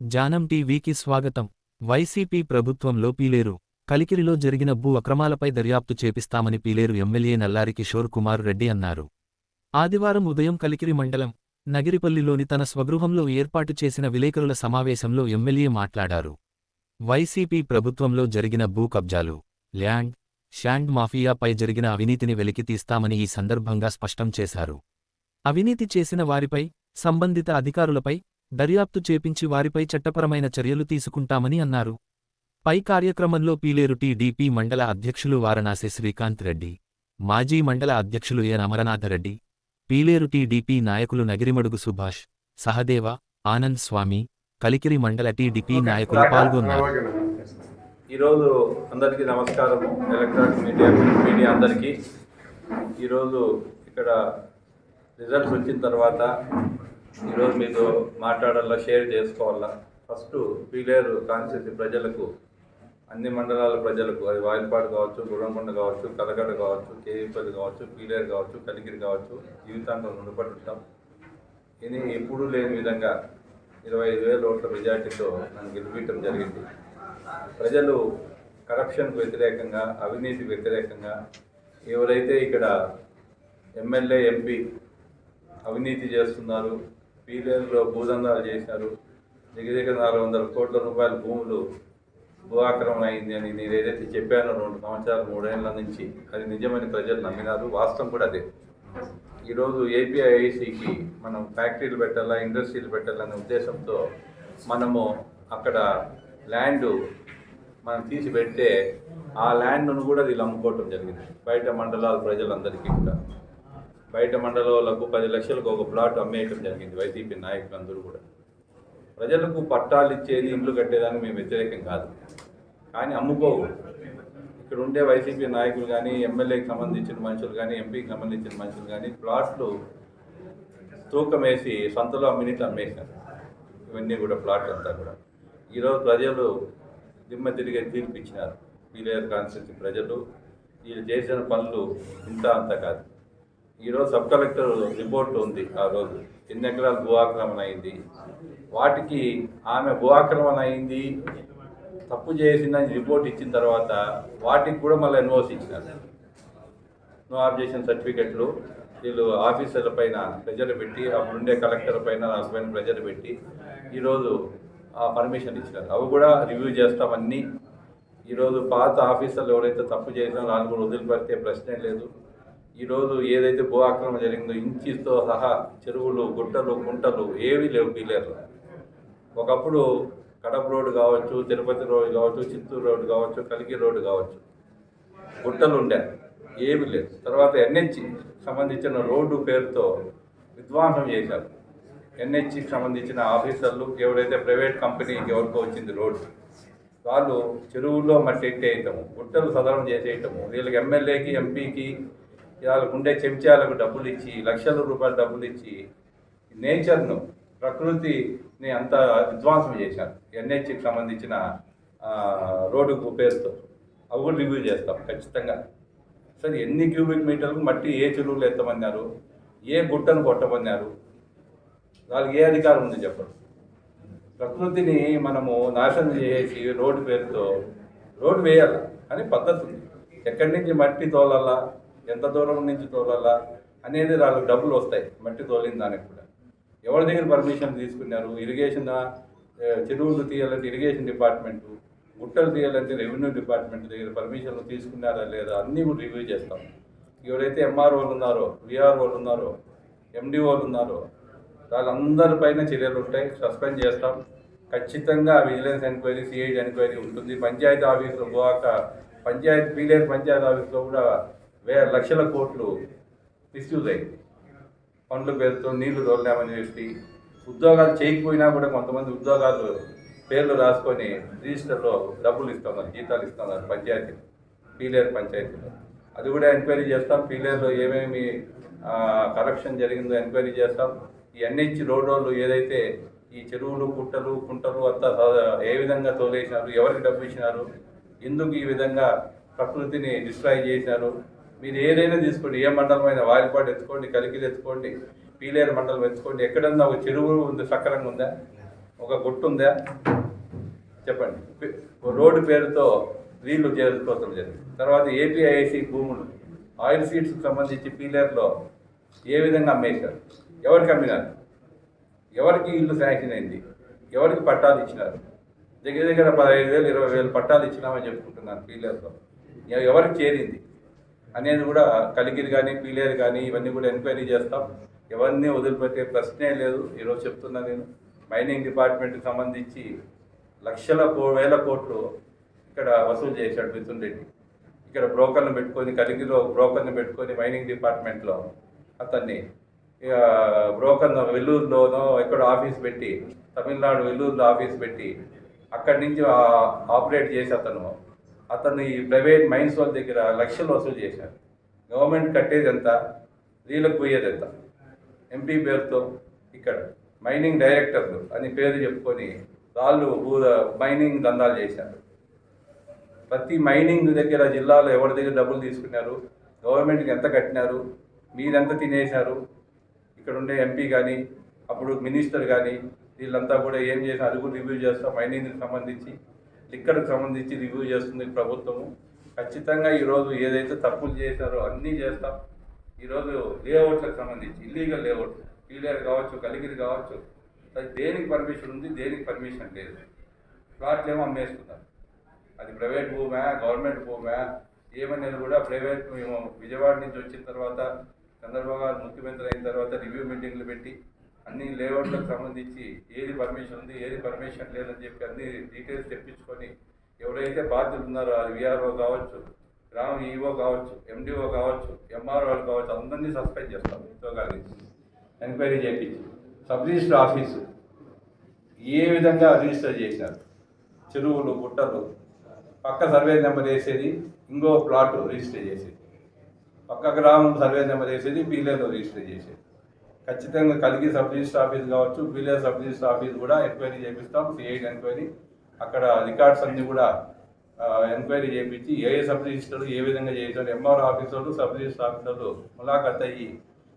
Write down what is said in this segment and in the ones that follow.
జానం టీవీకి స్వాగతం. వైసీపీ ప్రభుత్వంలో పీలేరు. కలికిరిలో జరిగిన భూ అక్రమాలపై దర్యాప్తు చేపిస్తామని పీలేరు ఎమ్మెల్యే నల్లారి కిషోర్ కుమార్ రెడ్డి అన్నారు. ఆదివారం ఉదయం కలికిరి మండలం నగిరిపల్లిలోని తన స్వగృహంలో ఏర్పాటు చేసిన విలేకరుల సమావేశంలో ఎమ్మెల్యే మాట్లాడారు. వైసీపీ ప్రభుత్వంలో జరిగిన భూ కబ్జాలు ల్యాండ్ షాండ్ మాఫియాపై జరిగిన అవినీతిని వెలికితీస్తామని ఈ సందర్భంగా స్పష్టం చేశారు. అవినీతి చేసిన వారిపై సంబంధిత అధికారులపై దర్యాప్తు చేపించి వారిపై చట్టపరమైన చర్యలు తీసుకుంటామని అన్నారు. పై కార్యక్రమంలో పీలేరు టీడీపీ మండల అధ్యక్షులు వారణాసి శ్రీకాంత్ రెడ్డి మాజీ మండల అధ్యక్షులు ఎన్ అమరనాథరెడ్డి పీలేరు టీడీపీ నాయకులు నగిరిమడుగు సుభాష్ సహదేవ ఆనంద్ స్వామి కలికిరి మండల టీడీపీ నాయకులు పాల్గొన్నారు. ఈరోజు అందరికీ నమస్కారం ఎలక్ట్రానిక్ మీడియా మీడియా అందరికీ. ఈరోజు ఇక్కడ రిజల్ట్స్ వచ్చిన తర్వాత ఈరోజు మీతో మాట్లాడాలా షేర్ చేసుకోవాలా? ఫస్ట్ పీలేరు కాన్స్టిట్యూన్సీ ప్రజలకు అన్ని మండలాల ప్రజలకు అది వాయిల్పాడు కావచ్చు గుడంకొండ కావచ్చు కలగడ కావచ్చు కేవీపల్లి కావచ్చు పీలేరు కావచ్చు కలిగిరి కావచ్చు జీవితాంతం రుణపడి ఉంటాం. ఇది ఎప్పుడూ లేని విధంగా ఇరవై ఐదు వేల ఓట్ల మెజార్టీతో నన్ను గెలిపించడం జరిగింది. ప్రజలు కరప్షన్కు వ్యతిరేకంగా అవినీతి వ్యతిరేకంగా ఎవరైతే ఇక్కడ ఎమ్మెల్యే ఎంపీ అవినీతి చేస్తున్నారు పీలేరులో భూదందాలు చేశారు. దగ్గర దగ్గర నాలుగు వందల కోట్ల రూపాయల భూములు భూ ఆక్రమణ అయింది అని నేను ఏదైతే చెప్పానో రెండు సంవత్సరాలు మూడేళ్ళ నుంచి అది నిజమని ప్రజలు నమ్మినారు. వాస్తవం కూడా అదే. ఈరోజు ఏపీఐఐసికి మనం ఫ్యాక్టరీలు పెట్టాలా ఇండస్ట్రీలు పెట్టాలనే ఉద్దేశంతో మనము అక్కడ ల్యాండ్ మనం తీసి పెడితే ఆ ల్యాండ్ను కూడా వీళ్ళు అమ్ముకోవటం జరిగింది. బయట మండలాల ప్రజలందరికీ కూడా. బయట మండలాలకు పది లక్షలకు ఒక ప్లాట్ అమ్మేయటం జరిగింది వైసీపీ నాయకులందరూ కూడా. ప్రజలకు పట్టాలు ఇచ్చేది ఇండ్లు కట్టేదానికి మేము వ్యతిరేకం కాదు. కానీ అమ్ముకోకూడదు ఇక్కడ ఉండే వైసీపీ నాయకులు కానీ ఎమ్మెల్యేకి సంబంధించిన మనుషులు కానీ ఎంపీకి సంబంధించిన మనుషులు కానీ ప్లాట్లు తూకం వేసి సంతలో అమ్మినట్లు అమ్మేశారు ఇవన్నీ కూడా ప్లాట్లు అంతా కూడా. ఈరోజు ప్రజలు దిమ్మ తిరిగే తీర్పు ఇచ్చినారు. పీలేరు కాన్స్టిట్యూన్సీ ప్రజలు. వీళ్ళు చేసిన పనులు ఇంత అంత కాదు. ఈరోజు సబ్ కలెక్టర్ రిపోర్ట్ ఉంది ఆ రోజు. ఎన్ని ఎకరాలు భూఆక్రమణ అయింది. వాటికి ఆమె భూఆక్రమణ అయింది తప్పు చేసిందని రిపోర్ట్ ఇచ్చిన తర్వాత వాటికి కూడా మళ్ళీ ఎన్ఓసి ఇచ్చినారు. నో ఆబ్జెక్షన్ సర్టిఫికెట్లు వీళ్ళు ఆఫీసర్ల పైన ప్రెజర్ పెట్టి అప్పుడుండే కలెక్టర్ పైన నాకు పైన ప్రెజర్ పెట్టి ఈరోజు ఆ పర్మిషన్ ఇచ్చినారు. అవి కూడా రివ్యూ చేస్తాం అన్నీ ఈరోజు పాత ఆఫీసర్లు ఎవరైతే తప్పు చేసినా వాళ్ళు కూడా వదిలిపెడితే ప్రశ్నే లేదు. ఈరోజు ఏదైతే భూ ఆక్రమణ జరిగిందో ఇంచితో సహా చెరువులు గుట్టలు కుంటలు ఏవి లేవు పీలేరు ఒకప్పుడు కడప రోడ్డు కావచ్చు తిరుపతి రోడ్డు కావచ్చు చిత్తూరు రోడ్డు కావచ్చు కలిగి రోడ్డు కావచ్చు గుట్టలు ఉండే ఏమి లేదు తర్వాత ఎన్హెచ్ సంబంధించిన రోడ్డు పేరుతో విధ్వంసం చేశారు. ఎన్హెచ్కి సంబంధించిన ఆఫీసర్లు ఎవరైతే ప్రైవేట్ కంపెనీకి ఎవరికో వచ్చింది రోడ్డు వాళ్ళు చెరువుల్లో మట్టి ఎట్టేయటము గుట్టలు సదరం చేసేయటము వీళ్ళకి ఎమ్మెల్యేకి ఎంపీకి వాళ్ళకు ఉండే చెంచాలకు డబ్బులు ఇచ్చి లక్షల రూపాయల డబ్బులు ఇచ్చి నేచర్ను ప్రకృతిని అంత విధ్వంసం చేశారు. ఎన్హెచ్కి సంబంధించిన రోడ్డుకు రోడ్డు పేరుతో. అవి కూడా రివ్యూ చేస్తాం ఖచ్చితంగా. సరే ఎన్ని క్యూబిక్ మీటర్లకు మట్టి ఏ చెరువులు ఎత్తమన్నారు? ఏ గుట్టను కొట్టమన్నారు? వాళ్ళకి ఏ అధికారం ఉంది చెప్పండి? ప్రకృతిని మనము నాశనం చేసి రోడ్డు పేరుతో రోడ్డు వేయాలి. అని పద్ధతి ఉంది. ఎక్కడి నుంచి మట్టి తోలాలా? ఎంత దూరం నుంచి తోలాలా అనేది వాళ్ళకి డబ్బులు వస్తాయి మట్టి తోలిన దానికి కూడా. ఎవరి దగ్గర పర్మిషన్ తీసుకున్నారు? ఇరిగేషన్ చెరువులు తీయాలంటే ఇరిగేషన్ డిపార్ట్మెంట్ గుట్టలు తీయాలంటే రెవెన్యూ డిపార్ట్మెంట్ దగ్గర పర్మిషన్లు తీసుకున్నారా లేదా? అన్నీ కూడా రివ్యూ చేస్తాం. ఎవరైతే ఎంఆర్ఓలు ఉన్నారో విఆర్ఓలు ఉన్నారో ఎండిఓలు ఉన్నారో వాళ్ళందరిపైన చర్యలు ఉంటాయి. సస్పెండ్ చేస్తాం. ఖచ్చితంగా విజిలెన్స్ ఎంక్వైరీ సిఐడి ఎంక్వైరీ ఉంటుంది. పంచాయతీ ఆఫీసులో పోక పంచాయతీ పీలేరు పంచాయతీ ఆఫీస్లో కూడా వేల లక్షల కోట్లు మిస్యూజ్ అయింది. పనుల పేరుతో నీళ్ళు తోలామని చెప్పి ఉద్యోగాలు చేయకపోయినా కూడా కొంతమంది ఉద్యోగాలు పేర్లు రాసుకొని రిజిస్టర్లో డబ్బులు ఇస్తున్నారు జీతాలు ఇస్తున్నారు పంచాయతీ పీలేరు పంచాయతీలో. అది కూడా ఎంక్వైరీ చేస్తాం పీలేరులో ఏమేమి కరప్షన్ జరిగిందో ఎంక్వైరీ చేస్తాం. ఈ ఎన్హెచ్ రోడ్లు ఏదైతే ఈ చెరువులు పుట్టలు కుంటలు అంతా ఏ విధంగా తోలేసినారు ఎవరికి డబ్బు ఇచ్చినారు ఎందుకు ఈ విధంగా ప్రకృతిని డిస్ట్రాయ్ చేశారు మీరు ఏదైనా తీసుకోండి ఏ మండలం అయినా వారిపాటు ఎత్తుకోండి కలికిలు ఎత్తుకోండి పీలేరు మండలం ఎత్తుకోండి ఎక్కడన్నా ఒక చెరువు ఉంది సక్రంగా ఉందా? ఒక గుట్టు ఉందా? చెప్పండి. రోడ్డు పేరుతో నీళ్ళు చేసుకోవడం జరిగింది. తర్వాత ఏపీఐసి భూములు ఆయిల్ సీడ్స్కి సంబంధించి పీలర్లో ఏ విధంగా అమ్మేశారు? ఎవరికి అమ్మినారు? ఎవరికి ఇల్లు శాంక్షన్ అయింది? ఎవరికి పట్టాలు ఇచ్చినారు? దగ్గర దగ్గర పదహైదు వేలు ఇరవై వేలు పట్టాలు ఇచ్చినామని చెప్పుకుంటున్నాను పీలేరులో. ఎవరికి చేరింది? అనేది కూడా కలిగిరి కానీ పీలేరు కానీ ఇవన్నీ కూడా ఎంక్వైరీ చేస్తాం. ఎవరిని వదిలిపెట్టే ప్రశ్నే లేదు. ఈరోజు చెప్తున్నా నేను. మైనింగ్ డిపార్ట్మెంట్కి సంబంధించి లక్షల కో- వేల కోట్లు ఇక్కడ వసూలు చేశాడు మిథున్ రెడ్డి. ఇక్కడ బ్రోకర్ని పెట్టుకొని కలిగిలో బ్రోకర్ని పెట్టుకొని మైనింగ్ డిపార్ట్మెంట్లో అతన్ని ఇక బ్రోకర్ వెల్లూరులోనో ఎక్కడో ఆఫీస్ పెట్టి తమిళనాడు వెల్లూరులో ఆఫీస్ పెట్టి అక్కడి నుంచి ఆపరేట్ చేసి అతను అతను ఈ ప్రైవేట్ మైన్స్ వాళ్ళ దగ్గర లక్షలు వసూలు చేశారు. గవర్నమెంట్ కట్టేది ఎంత? రీలకు పోయేది ఎంత? ఎంపీ పేరుతో ఇక్కడ మైనింగ్ డైరెక్టర్లు అని పేరు చెప్పుకొని వాళ్ళు ఊర- మైనింగ్ దందాలు చేశారు. ప్రతి మైనింగ్ దగ్గర జిల్లాలో ఎవరి దగ్గర డబ్బులు తీసుకున్నారు? గవర్నమెంట్కి ఎంత కట్టినారు? మీరెంత తినేశారు? ఇక్కడ ఉండే ఎంపీ కానీ అప్పుడు మినిస్టర్ కానీ వీళ్ళంతా కూడా ఏం చేసిన అది కూడా రివ్యూ చేస్తాం మైనింగ్కి సంబంధించి లిక్కర్కి సంబంధించి రివ్యూ చేస్తుంది ప్రభుత్వము. ఖచ్చితంగా ఈరోజు ఏదైతే తప్పులు చేశారో అన్నీ చేస్తాం. ఈరోజు లేఅవుట్లకు సంబంధించి ఇల్లీగల్ లేఅవుట్ పీలియర్ కావచ్చు కలిగిరి కావచ్చు అది దేనికి పర్మిషన్ ఉంది దేనికి పర్మిషన్ లేదు. ప్లాట్లు ఏమో అమ్మేస్తున్నారు. అది ప్రైవేట్ భూమా గవర్నమెంట్ భూమా ఏమనేది కూడా ప్రైవేట్ మేము విజయవాడ నుంచి వచ్చిన తర్వాత చంద్రబాబు గారు ముఖ్యమంత్రి అయిన తర్వాత రివ్యూ మీటింగ్లు పెట్టి అన్ని లేఅవుట్లకు సంబంధించి ఏది పర్మిషన్ ఉంది ఏది పర్మిషన్ లేదని చెప్పి అన్ని డీటెయిల్స్ తెప్పించుకొని ఎవరైతే బాధ్యులు ఉన్నారో అది విఆర్ఓ కావచ్చు గ్రామ ఈఓ కావచ్చు ఎండిఓ కావచ్చు ఎంఆర్ఓ కావచ్చు అందరినీ సస్పెండ్ చేస్తాం ఉద్యోగాలు ఎంక్వైరీ చేయించి. సబ్ రిజిస్టర్ ఆఫీసు ఏ విధంగా రిజిస్టర్ చేశారు చెరువులు గుట్టలు పక్క సర్వే నెంబర్ వేసేది ఇంకో ప్లాట్ రిజిస్టర్ చేసేది. పక్క గ్రామం సర్వే నెంబర్ వేసేది పీలేలో రిజిస్టర్ చేసేది. ఖచ్చితంగా కలిగి సబ్ రిజిస్టర్ ఆఫీస్ కావచ్చు పీలే సబ్ రిజిస్టర్ ఆఫీస్ కూడా ఎంక్వైరీ చేపిస్తాం సిఐడి ఎంక్వైరీ. అక్కడ రికార్డ్స్ అన్ని కూడా ఎంక్వైరీ చేయించి ఏ ఏ సబ్ రిజిస్టర్ ఏ విధంగా చేశారు ఎంఆర్ ఆఫీసర్లు సబ్ రిజిస్టర్ ఆఫీసర్లు ములాఖత్ అయ్యి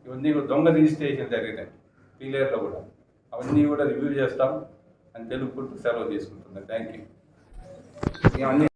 ఇవన్నీ కూడా దొంగ రిజిస్ట్రేషన్ జరిగినాయి పీలేర్లో కూడా. అవన్నీ కూడా రివ్యూ చేస్తాం అని తెలుపుకుంటూ సెలవు తీసుకుంటున్నాను థ్యాంక్ యూ. ఇవన్నీ